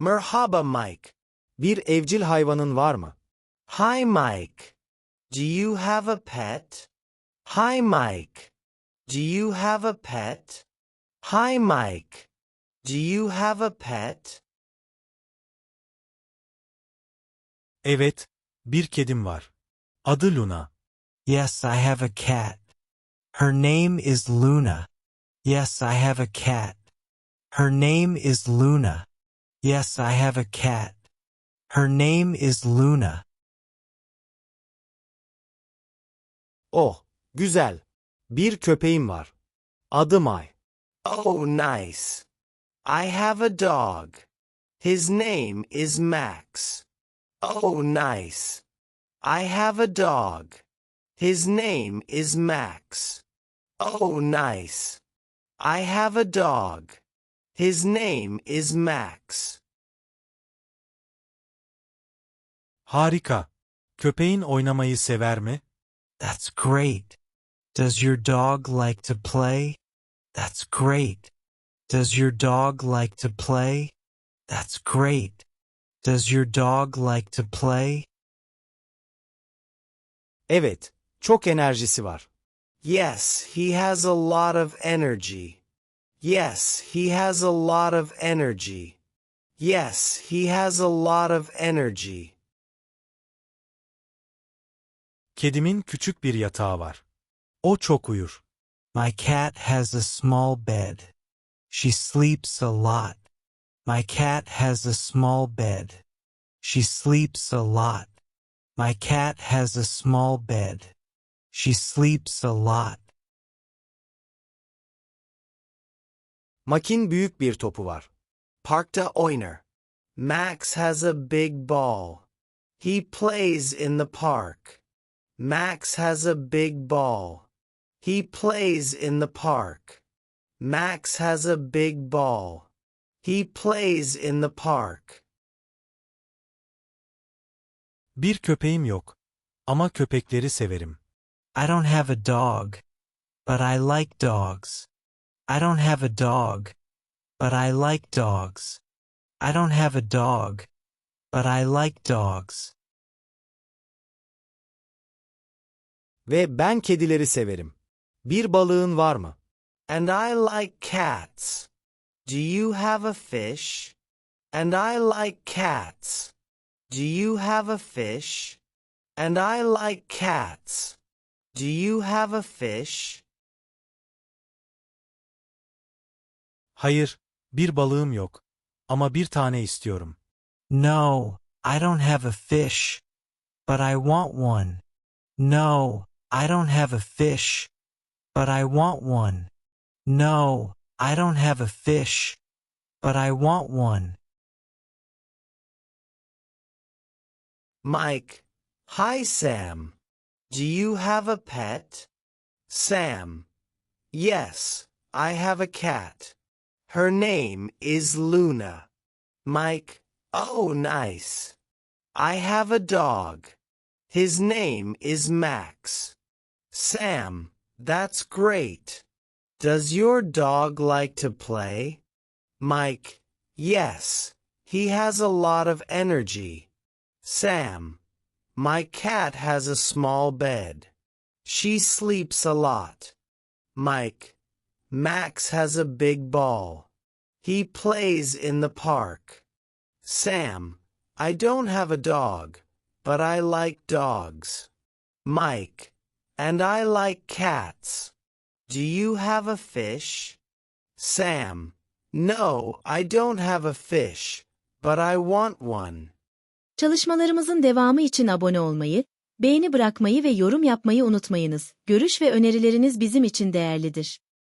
Merhaba Mike. Bir evcil hayvanın var mı? Hi Mike. Do you have a pet? Hi Mike. Do you have a pet? Hi Mike. Do you have a pet? Evet, bir kedim var. Adı Luna. Yes, I have a cat. Her name is Luna. Yes, I have a cat. Her name is Luna. Yes, I have a cat. Her name is Luna. Oh, güzel. Bir köpeğim var. Adı May. Oh, nice. I have a dog. His name is Max. Oh, nice. I have a dog. His name is Max. Oh, nice. I have a dog. His name is Max. Harika. Köpeğin oynamayı sever mi? That's great. Does your dog like to play? That's great. Does your dog like to play? That's great. Does your dog like to play? Evet, çok enerjisi var. Yes, he has a lot of energy. Yes, he has a lot of energy. Yes, he has a lot of energy. Kedimin küçük bir yatağı var. O çok uyur. My cat has a small bed. She sleeps a lot. My cat has a small bed. She sleeps a lot. My cat has a small bed. She sleeps a lot. Makin büyük bir topu var. Parkta oynar. Max has a big ball. He plays in the park. Max has a big ball. He plays in the park. Max has a big ball. He plays in the park. Bir köpeğim yok. Ama köpekleri severim. I don't have a dog, but I like dogs. I don't have a dog, but I like dogs. I don't have a dog, but I like dogs. Ve ben kedileri severim. Bir balığın var mı? And I like cats. Do you have a fish? And I like cats. Do you have a fish? And I like cats. Do you have a fish? Hayır, bir balığım yok. Ama bir tane istiyorum. No, I don't have a fish, but I want one. No, I don't have a fish, but I want one. No, I don't have a fish, but I want one. Mike. Hi, Sam. Do you have a pet? Sam. Yes, I have a cat. Her name is Luna. Mike. Oh, nice. I have a dog. His name is Max. Sam. That's great. Does your dog like to play? Mike. Yes. He has a lot of energy. Sam. My cat has a small bed. She sleeps a lot. Mike. Max has a big ball. He plays in the park. Sam. I don't have a dog, but I like dogs. Mike. And I like cats. Do you have a fish? Sam. No, I don't have a fish, but I want one. Çalışmalarımızın devamı için abone olmayı, beğeni bırakmayı ve yorum yapmayı unutmayınız. Görüş ve önerileriniz bizim için değerlidir.